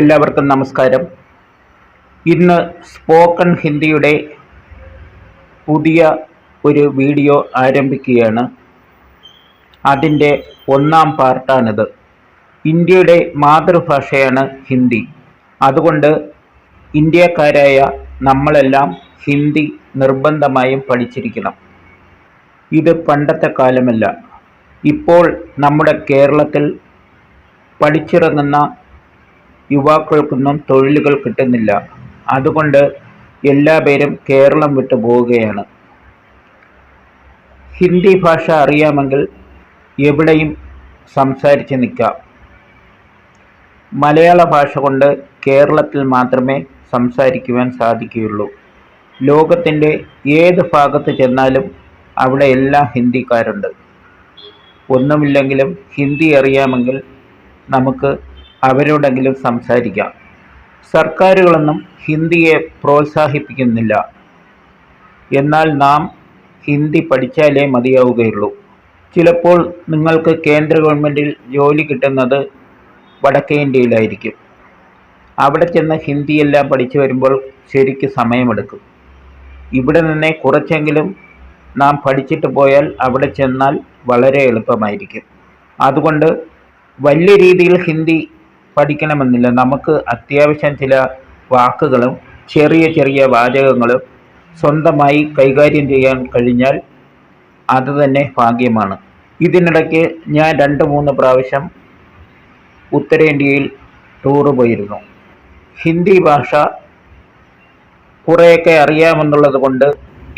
എല്ലാവർക്കും നമസ്കാരം. ഇന്ന് സ്പോക്കൺ ഹിന്ദിയുടെ പുതിയ ഒരു വീഡിയോ ആരംഭിക്കുകയാണ്. അതിന്റെ ഒന്നാം പാർട്ടാണിത്. ഇന്ത്യയുടെ മാതൃഭാഷയാണ് ഹിന്ദി. അതുകൊണ്ട് ഇന്ത്യക്കാരായ നമ്മളെല്ലാം ഹിന്ദി നിർബന്ധമായും പഠിച്ചിരിക്കണം. ഇത് പണ്ടത്തെ കാലമല്ല. ഇപ്പോൾ നമ്മുടെ കേരളത്തിൽ പഠിച്ചിറങ്ങുന്ന യുവാക്കൾക്കൊന്നും തൊഴിലുകൾ കിട്ടുന്നില്ല. അതുകൊണ്ട് എല്ലാ പേരും കേരളം വിട്ടു പോവുകയാണ്. ഹിന്ദി ഭാഷ അറിയാമെങ്കിൽ എവിടെയും സംസാരിച്ച് നിൽക്കാം. മലയാള ഭാഷ കൊണ്ട് കേരളത്തിൽ മാത്രമേ സംസാരിക്കുവാൻ സാധിക്കുകയുള്ളൂ. ലോകത്തിന്റെ ഏത് ഭാഗത്ത് ചെന്നാലും അവിടെ എല്ലാം ഹിന്ദിക്കാരുണ്ട്. ഒന്നുമില്ലെങ്കിലും ഹിന്ദി അറിയാമെങ്കിൽ നമുക്ക് അവരോടെങ്കിലും സംസാരിക്കാം. സർക്കാരുകളൊന്നും ഹിന്ദിയെ പ്രോത്സാഹിപ്പിക്കുന്നില്ല. എന്നാൽ നാം ഹിന്ദി പഠിച്ചാലേ മതിയാവുകയുള്ളൂ. ചിലപ്പോൾ നിങ്ങൾക്ക് കേന്ദ്ര ഗവൺമെന്റിൽ ജോലി കിട്ടുന്നത് വടക്കേ ഇന്ത്യയിലായിരിക്കും. അവിടെ ചെന്ന് ഹിന്ദിയെല്ലാം പഠിച്ചു വരുമ്പോൾ ശരിക്ക് സമയമെടുക്കും. ഇവിടെ നിന്നേ കുറച്ചെങ്കിലും നാം പഠിച്ചിട്ട് പോയാൽ അവിടെ ചെന്നാൽ വളരെ എളുപ്പമായിരിക്കും. അതുകൊണ്ട് വലിയ രീതിയിൽ ഹിന്ദി പഠിക്കണമെന്നില്ല. നമുക്ക് അത്യാവശ്യം ചില വാക്കുകളും ചെറിയ ചെറിയ വാചകങ്ങളും സ്വന്തമായി കൈകാര്യം ചെയ്യാൻ കഴിഞ്ഞാൽ അത് തന്നെ ഭാഗ്യമാണ്. ഇതിനിടയ്ക്ക് ഞാൻ രണ്ട് മൂന്ന് പ്രാവശ്യം ഉത്തരേന്ത്യയിൽ ടൂറ് പോയിരുന്നു. ഹിന്ദി ഭാഷ കുറേയൊക്കെ അറിയാമെന്നുള്ളത് കൊണ്ട്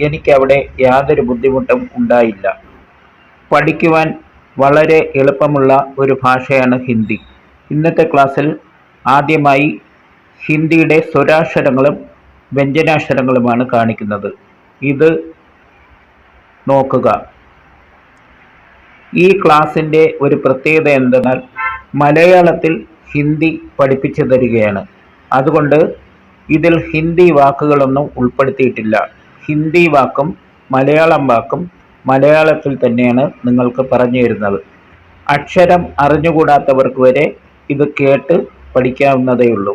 എനിക്കവിടെ യാതൊരു ബുദ്ധിമുട്ടും ഉണ്ടായില്ല. പഠിക്കുവാൻ വളരെ എളുപ്പമുള്ള ഒരു ഭാഷയാണ് ഹിന്ദി. ഇന്നത്തെ ക്ലാസ്സിൽ ആദ്യമായി ഹിന്ദിയുടെ സ്വരാക്ഷരങ്ങളും വ്യഞ്ജനാക്ഷരങ്ങളുമാണ് കാണിക്കുന്നത്. ഇത് നോക്കുക. ഈ ക്ലാസ്സിന്റെ ഒരു പ്രത്യേകത എന്തെന്നാൽ മലയാളത്തിൽ ഹിന്ദി പഠിപ്പിച്ചു തരികയാണ്. അതുകൊണ്ട് ഇതിൽ ഹിന്ദി വാക്കുകളൊന്നും ഉൾപ്പെടുത്തിയിട്ടില്ല. ഹിന്ദി വാക്കും മലയാളം വാക്കും മലയാളത്തിൽ തന്നെയാണ് നിങ്ങൾക്ക് പറഞ്ഞു തരുന്നത്. അക്ഷരം അറിഞ്ഞുകൂടാത്തവർക്ക് വരെ ഇത് കേട്ട് പഠിക്കാവുന്നതേ ഉള്ളൂ.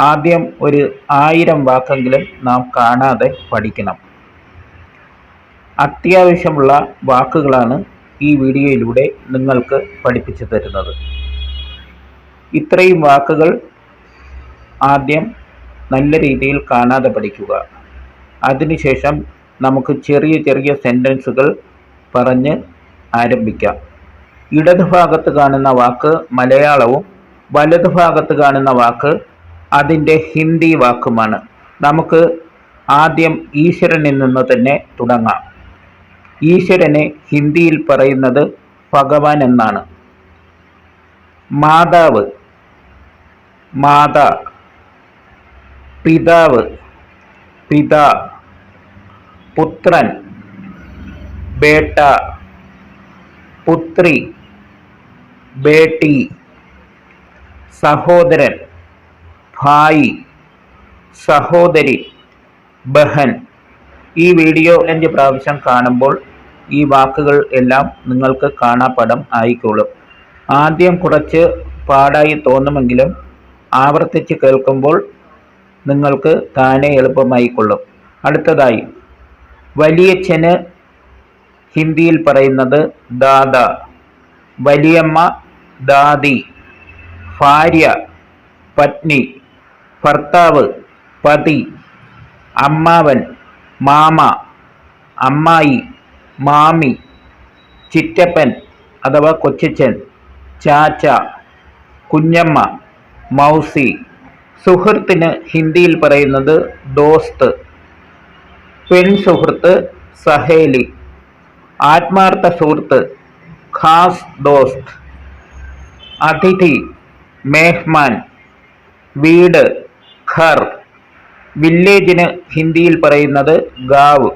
ആദ്യം ഒരു ആയിരം വാക്കെങ്കിലും നാം കാണാതെ പഠിക്കണം. അത്യാവശ്യമുള്ള വാക്കുകളാണ് ഈ വീഡിയോയിലൂടെ നിങ്ങൾക്ക് പഠിപ്പിച്ചു തരുന്നത്. ഇത്രയും വാക്കുകൾ ആദ്യം നല്ല രീതിയിൽ കാണാതെ പഠിക്കുക. അതിനുശേഷം നമുക്ക് ചെറിയ ചെറിയ സെന്റൻസുകൾ പറഞ്ഞ് ആരംഭിക്കാം. ഇടത് ഭാഗത്ത് കാണുന്ന വാക്ക് മലയാളവും വലത് ഭാഗത്ത് കാണുന്ന വാക്ക് അതിന്റെ ഹിന്ദി വാക്കുമാണ്. നമുക്ക് ആദ്യം ഈശ്വരനിൽ നിന്ന് തന്നെ തുടങ്ങാം. ഈശ്വരനെ ഹിന്ദിയിൽ പറയുന്നത് ഭഗവാൻ എന്നാണ്. മാതാവ് മാതാ പിതാവ് പിതാ പുത്രൻ ബേട്ട പുത്രി ബേട്ടി സഹോദരൻ ഭായി സഹോദരി ബഹൻ. ഈ വീഡിയോ അഞ്ച് പ്രാവശ്യം കാണുമ്പോൾ ഈ വാക്കുകൾ എല്ലാം നിങ്ങൾക്ക് കാണാപ്പടം ആയിക്കോളും. ആദ്യം കുറച്ച് പാടായി തോന്നുമെങ്കിലും ആവർത്തിച്ച് കേൾക്കുമ്പോൾ നിങ്ങൾക്ക് താനെ എളുപ്പമായിക്കൊള്ളും. അടുത്തതായി വലിയച്ഛന് ഹിന്ദിയിൽ പറയുന്നത് ദാദ വലിയമ്മ ദാദി ഭാര്യ പത്നി ഭർത്താവ് പതി അമ്മാവൻ മാമ അമ്മായി മാമി ചിറ്റപ്പൻ അഥവാ കൊച്ചച്ചൻ ചാച്ച കുഞ്ഞമ്മ മൗസി. സുഹൃത്തിന് ഹിന്ദിയിൽ പറയുന്നത് ദോസ്ത്. പെൺ സുഹൃത്ത് സഹേലി. ആത്മാർത്ഥ സുഹൃത്ത് ഖാസ് ദോസ്ത്. അതിഥി മേഹ്മാൻ വീട് ഖർ വില്ലേജിന് ഹിന്ദിയിൽ പറയുന്നത് ഗാവ്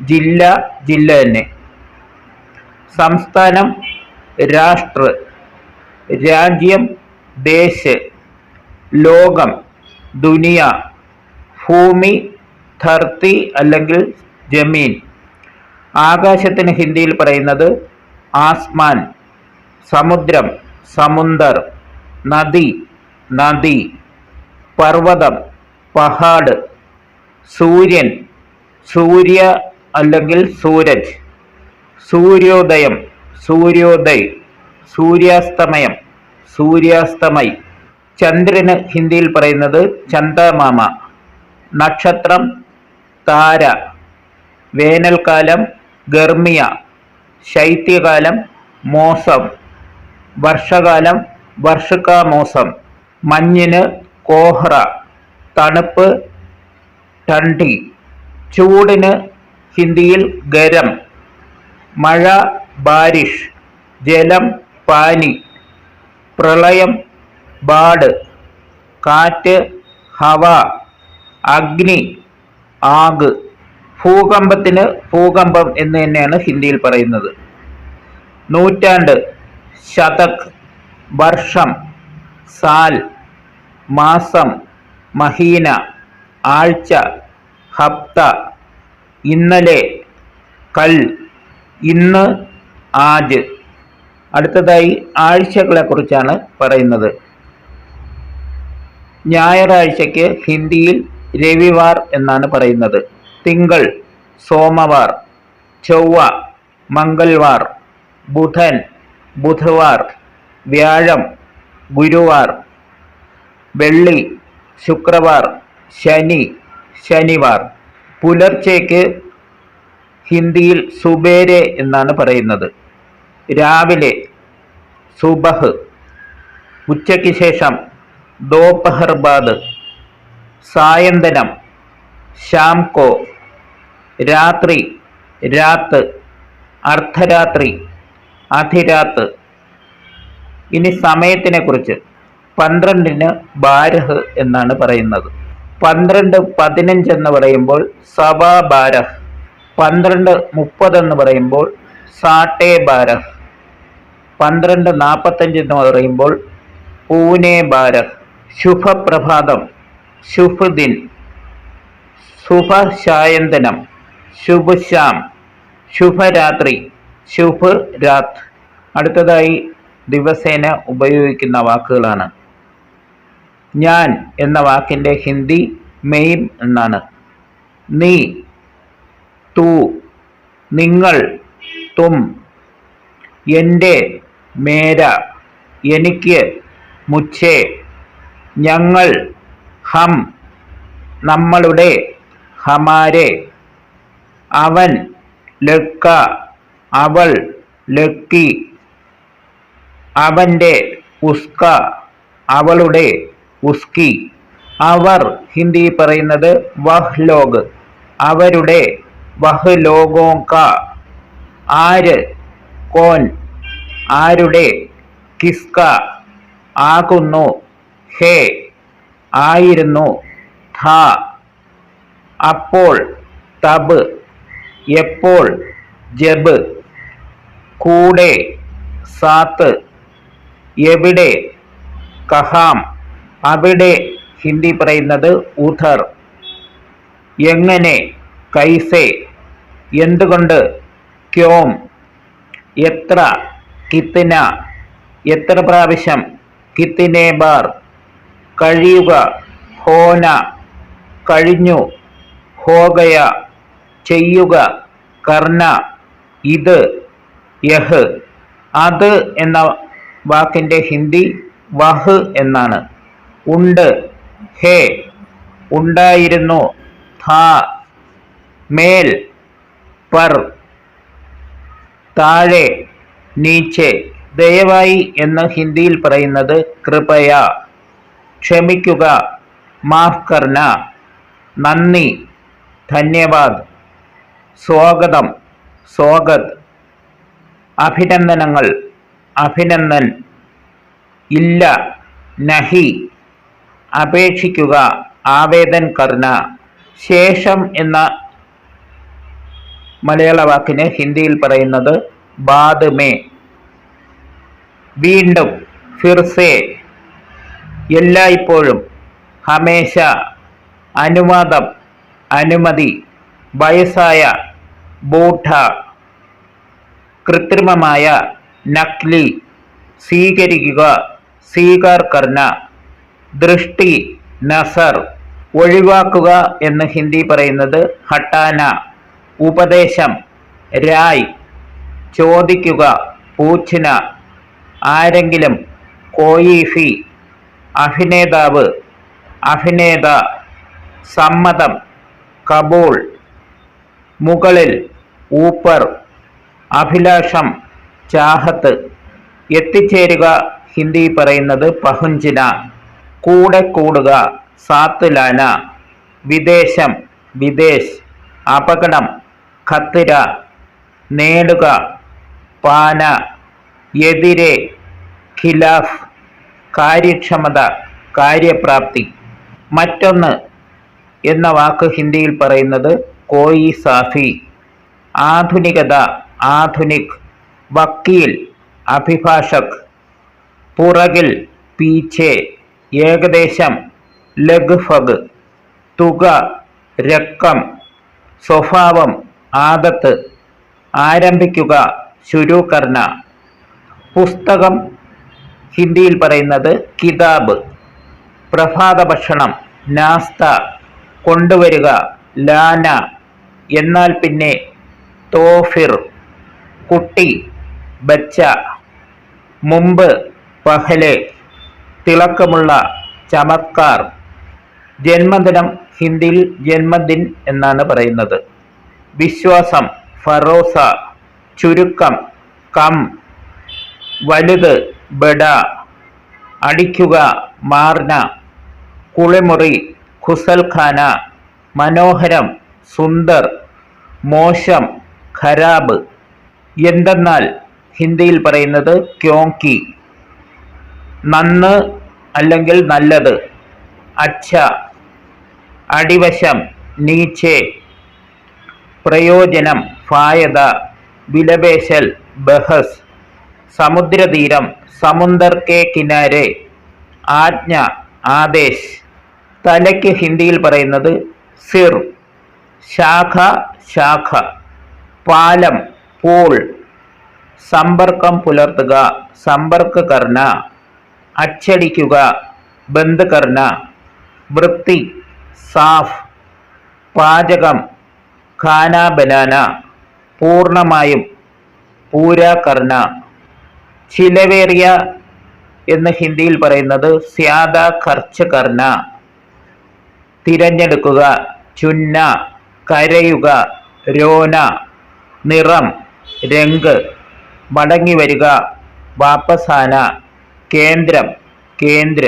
ജില്ല ജില്ല തന്നെ. സംസ്ഥാനം രാഷ്ട്ര രാജ്യം ദേശ് ലോകം ദുനിയ ഭൂമി ധർത്തി അല്ലെങ്കിൽ ജമീൻ. ആകാശത്തിന് ഹിന്ദിയിൽ പറയുന്നത് ആസ്മാൻ സമുദ്രം സമുന്ദർ നദി നദി പർവതം പഹാഡ് സൂര്യൻ സൂര്യ അല്ലെങ്കിൽ സൂരജ് സൂര്യോദയം സൂര്യോദയ് സൂര്യാസ്തമയം സൂര്യാസ്തമയ് ചന്ദ്രന് ഹിന്ദിയിൽ പറയുന്നത് ചന്ദമാമ. നക്ഷത്രം താര. വേനൽക്കാലം ഗർമിയ ശൈത്യകാലം മോസം. വർഷകാലം വർഷകാമോസം. മോസം മഞ്ഞിന് കോഹ്റ തണുപ്പ് ടണ്ടി ചൂടിന് ഹിന്ദിയിൽ ഗരം. മഴ ബാരിഷ്. ജലം പാനി. പ്രളയം ബാട്. കാറ്റ് ഹവ. അഗ്നി ആഗ്. ഭൂകമ്പത്തിന് ഭൂകമ്പം എന്ന് തന്നെയാണ് ഹിന്ദിയിൽ പറയുന്നത്. നൂറ്റാണ്ട് ശതക് വർഷം സാൽ മാസം മഹീന ആഴ്ച ഹപ്ത ഇന്നലെ കൽ ഇന്ന് ആജ്. അടുത്തതായി ആഴ്ചകളെക്കുറിച്ചാണ് പറയുന്നത്. ഞായറാഴ്ചയ്ക്ക് ഹിന്ദിയിൽ രവിവാർ എന്നാണ് പറയുന്നത്. തിങ്കൾ സോമവാർ ചൊവ്വ മംഗൾവാർ ബുധൻ ബുധവാർ വ്യാഴം ഗുരുവാർ വെള്ളി ശുക്രവാർ ശനി ശനിവാർ. പുലർച്ചയ്ക്ക് ഹിന്ദിയിൽ സുബേരെ എന്നാണ് പറയുന്നത്. രാവിലെ സുബഹ് ഉച്ചയ്ക്ക് ശേഷം ദോപഹർബാദ് സായന്തനം ശാംകോ രാത്രി രാത്ത് അർദ്ധരാത്രി അധിരാത്ത്. ഇനി സമയത്തിനെ കുറിച്ച് പന്ത്രണ്ടിന് ബാരഹ് എന്നാണ് പറയുന്നത്. പന്ത്രണ്ട് പതിനഞ്ച് എന്ന് പറയുമ്പോൾ സവാ ബാരഹ് പന്ത്രണ്ട് മുപ്പത് എന്ന് പറയുമ്പോൾ സാട്ടേ ബാരഹ് പന്ത്രണ്ട് നാൽപ്പത്തഞ്ച് എന്ന് പറയുമ്പോൾ പൂനെ ബാരഹ് ശുഭപ്രഭാതം. ശുഭദിൻ. ശുഭശായന്തനം. ശുഭശ്യാം. ശുഭരാത്രി. ശുഭ് രാത്. അടുത്തതായി ദിവസേന ഉപയോഗിക്കുന്ന വാക്കുകളാണ്. ഞാൻ എന്ന വാക്കിന്റെ ഹിന്ദി മെയിം എന്നാണ്. നീ തൂ നിങ്ങൾ തും എന്റെ മേര എനിക്ക് മുച്ചേ ഞങ്ങൾ ഹം നമ്മളുടെ ഹമാരെ അവൻ ലക്ക അവൾ ലക്കി. അവന്റെ ഉസ്ക അവളുടെ ഉസ്കി. അവർ ഹിന്ദി പറയുന്നത് വഹ് ലോഗ് അവരുടെ വഹ് ലോഗോ ആര്? കോൻ. ആരുടെ? കിസ്ക. ആകുന്നു. ഹേ. ആയിരുന്നു. ഥ. അപ്പോൾ തബ്. എപ്പോൾ? ജബ്. കൂടെ സാത്ത് എവിടെ കഹാം അവിടെ ഹിന്ദി പറയുന്നത് ഉധർ എങ്ങനെ കൈസെ എന്തുകൊണ്ട് ക്യോം എത്ര കിത്തിന എത്ര പ്രാവശ്യം കിത്തിനെ ബാർ കഴിയുക ഹോന കഴിഞ്ഞു ഹോഗയ ചെയ്യുക കർണ ഇത് യഹ്. അത് എന്ന വാക്കിന്റെ ഹിന്ദി വഹ് എന്നാണ്. ഉണ്ട്. ഹേ. ഉണ്ടായിരുന്നു. ഥാ. മേൽ. പർ. താഴെ. നീച്ചെ. ദയവായി എന്ന് ഹിന്ദിയിൽ പറയുന്നത് കൃപയ. ക്ഷമിക്കുക. മാഫ് കർണ. നന്ദി. ധന്യവാദ്. സ്വാഗതം. സ്വാഗത്. അഭിനന്ദനങ്ങൾ. അഭിനന്ദൻ. ഇല്ല. നഹി. അപേക്ഷിക്കുക. ആവേദൻ കർണ. ശേഷം എന്ന മലയാള വാക്കിന് ഹിന്ദിയിൽ പറയുന്നത് ബാദ് മേ വീണ്ടും ഫിർസെ. എല്ലായ്പ്പോഴും ഹമേശ. അനുവാദം. അനുമതി. വയസ്സായ. ബൂഠ കൃത്രിമമായ നക്ലി സ്വീകരിക്കുക സ്വീകാർ കർണ ദൃഷ്ടി നസർ ഒഴിവാക്കുക എന്ന് ഹിന്ദി പറയുന്നത് ഹട്ടാന ഉപദേശം രായ് ചോദിക്കുക പൂച്ഛന ആരെങ്കിലും കോയിഫി അഭിനേതാവ് അഭിനേത സമ്മതം കബൂൾ മുകളിൽ ഊപ്പർ അഭിലാഷം ചാഹത്ത്. എത്തിച്ചേരുക ഹിന്ദി പറയുന്നത് പഹുഞ്ചിന. കൂടെ കൂടുക സാത്തുലാന. വിദേശം വിദേശ്. അപകടം ഖത്തിര. നേടുക പാന. എതിരെ ഖിലാഫ്. കാര്യക്ഷമത കാര്യപ്രാപ്തി. മറ്റൊന്ന് എന്ന വാക്ക് ഹിന്ദിയിൽ പറയുന്നത് കോയി സാഫി. ആധുനികത ആധുനിക് വക്കീൽ അഭിഭാഷക് പുറകിൽ പീച്ചെ ഏകദേശം ലഘുഫഗ് തുക രക്കം സ്വഭാവം ആദത്ത് ആരംഭിക്കുക ശുരൂകർണ. പുസ്തകം ഹിന്ദിയിൽ പറയുന്നത് കിതാബ്. പ്രഭാത ഭക്ഷണം നാസ്ത കൊണ്ടുവരിക ലാന. എന്നാൽ പിന്നെ തോഫിർ. കുട്ടി ബച്ച മുമ്പ് പഹൽ തിളക്കമുള്ള ചമത്കാർ ജന്മദിനം ഹിന്ദിയിൽ ജന്മദിൻ എന്നാണ് പറയുന്നത്. വിശ്വാസം ഫറോസ ചുരുക്കം കം വലുത് ബഡ അടിക്കുക മാർന കുളിമുറി ഖുസൽഖാന മനോഹരം സുന്ദർ മോശം ഖരാബ്. എന്തെന്നാൽ ഹിന്ദിയിൽ പറയുന്നത് ക്യോങ്കി. നന്ന് അല്ലെങ്കിൽ നല്ലത്. അച്ഛ. അടിവശം. നീച്ചെ. പ്രയോജനം. ഫായത. വിലപേശൽ. ബഹസ്. സമുദ്രതീരം. സമുന്ദർ കെ കിനാരെ. ആജ്ഞ. ആദേശ്. തലയ്ക്ക് ഹിന്ദിയിൽ പറയുന്നത് സിർ. ശാഖ. ശാഖ. പാലം. പൂൾ. സമ്പർക്കം പുലർത്തുക സമ്പർക്കകർണ അച്ചടിക്കുക ബന്ധുകർണ വൃത്തി സാഫ്. പാചകം ഖാന ബനാന. പൂർണമായും പൂരാ കർണ ചിലവേറിയ എന്ന് ഹിന്ദിയിൽ പറയുന്നത് സ്യാദ ഖർച്ച് കർണ തിരഞ്ഞെടുക്കുക ചുന്ന കരയുക രോന നിറം. രംഗ്. മടങ്ങി വരിക. വാപ്പസാന. കേന്ദ്രം. കേന്ദ്ര.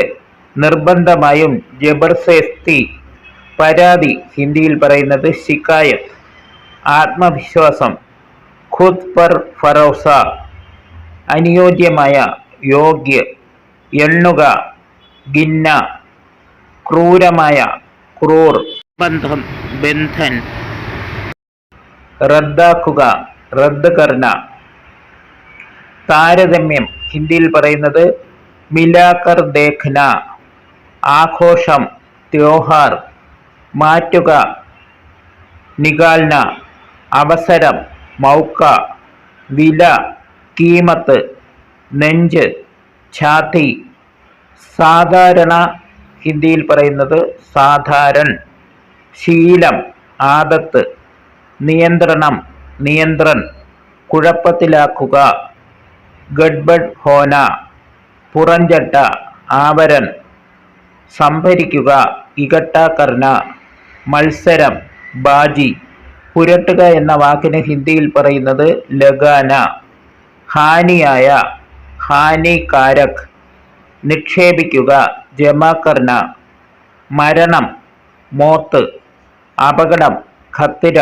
നിർബന്ധമായും ജബർസേസ്തി. പരാതി. ഹിന്ദിയിൽ പറയുന്നത് ശിക്കായത്ത് ആത്മവിശ്വാസം. ഖുദ് പർ ഫറോസ. അനുയോജ്യമായ യോഗ്യ. എണ്ണുക. ഗിന്ന. ക്രൂരമായ. ക്രൂർ. ബന്ധം. ബന്ധൻ. റദ്ദാക്കുക. റദ്ദ് കർണ താരതമ്യം. ഹിന്ദിയിൽ പറയുന്നത് മിലാക്കർ ദേഖ്ന. ആഘോഷം. ത്യോഹാർ മാറ്റുക. നികാൽന. അവസരം. മൗക്ക. വില. കീമത്ത്. നെഞ്ച്. ഛാത്തി. സാധാരണ ഹിന്ദിയിൽ പറയുന്നത് സാധാരൺ. ശീലം. ആദത്ത് നിയന്ത്രണം. നിയന്ത്രൺ കുഴപ്പത്തിലാക്കുക ഗഡ്ബഡ് ഹോന പുറഞ്ചട്ട ആവരൻ സംഭരിക്കുക ഇകട്ട കർണ മത്സരം ബാജി. പുരട്ടുക എന്ന വാക്കിന് ഹിന്ദിയിൽ പറയുന്നത് ലഗാന. ഹാനിയായ ഹാനികാരക്. നിക്ഷേപിക്കുക ജമാകർണ മരണം മോത്ത്. അപകടം ഖത്തിര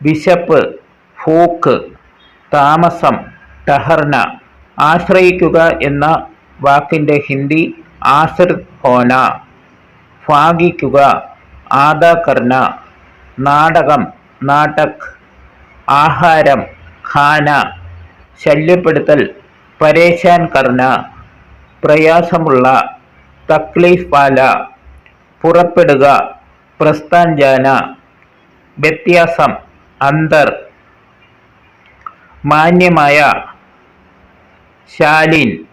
വിശപ്പ് ഫൂക്ക് താമസം ടഹർന ആശ്രയിക്കുക എന്ന വാക്കിന്റെ ഹിന്ദി ആസർ ഹോന ഭാഗിക്കുക ആദാകർണ നാടകം നാടക് ആഹാരം ഖാന ശല്യപ്പെടുത്തൽ പരേശാൻ കർണ പ്രയാസമുള്ള തക്ലീഫ് പാല പുറപ്പെടുക പ്രസ്ഥാൻജാന വ്യത്യാസം അന്തർ. മാന്യമായ ശാലിൻ.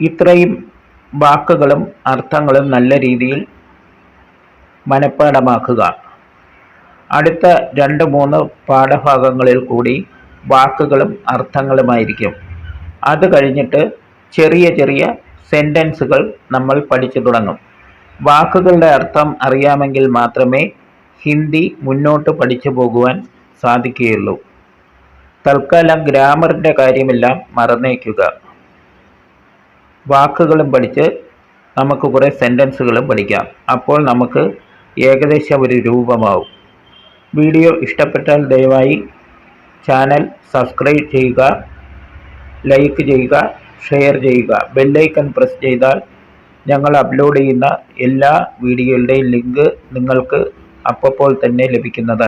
ഇത്രയും വാക്കുകളും അർത്ഥങ്ങളും നല്ല രീതിയിൽ മനഃപ്പാഠമാക്കുക അടുത്ത രണ്ട് മൂന്ന് പാഠഭാഗങ്ങളിൽ കൂടി വാക്കുകളും അർത്ഥങ്ങളുമായിരിക്കും. അത് കഴിഞ്ഞിട്ട് ചെറിയ ചെറിയ സെന്റൻസുകൾ നമ്മൾ പഠിച്ചു തുടങ്ങും. വാക്കുകളുടെ അർത്ഥം അറിയാമെങ്കിൽ മാത്രമേ ഹിന്ദി മുന്നോട്ട് പഠിച്ചു പോകുവാൻ സാധിക്കുകയുള്ളൂ. തൽക്കാലം ഗ്രാമറിന്റെ കാര്യമെല്ലാം മറന്നേക്കുക. വാക്കുകളും പഠിച്ച് നമുക്ക് കുറേ സെന്റൻസുകളും പഠിക്കാം. അപ്പോൾ നമുക്ക് ഏകദേശം ഒരു രൂപമാവും. വീഡിയോ ഇഷ്ടപ്പെട്ടാൽ ദയവായി ചാനൽ സബ്സ്ക്രൈബ് ചെയ്യുക ലൈക്ക് ചെയ്യുക ഷെയർ ചെയ്യുക. ബെല്ലൈക്കൺ പ്രസ് ചെയ്താൽ ഞങ്ങൾ അപ്ലോഡ് ചെയ്യുന്ന എല്ലാ വീഡിയോയുടെയും ലിങ്ക് നിങ്ങൾക്ക് അപ്പോൾ തന്നെ ലഭിക്കുന്നതാണ്.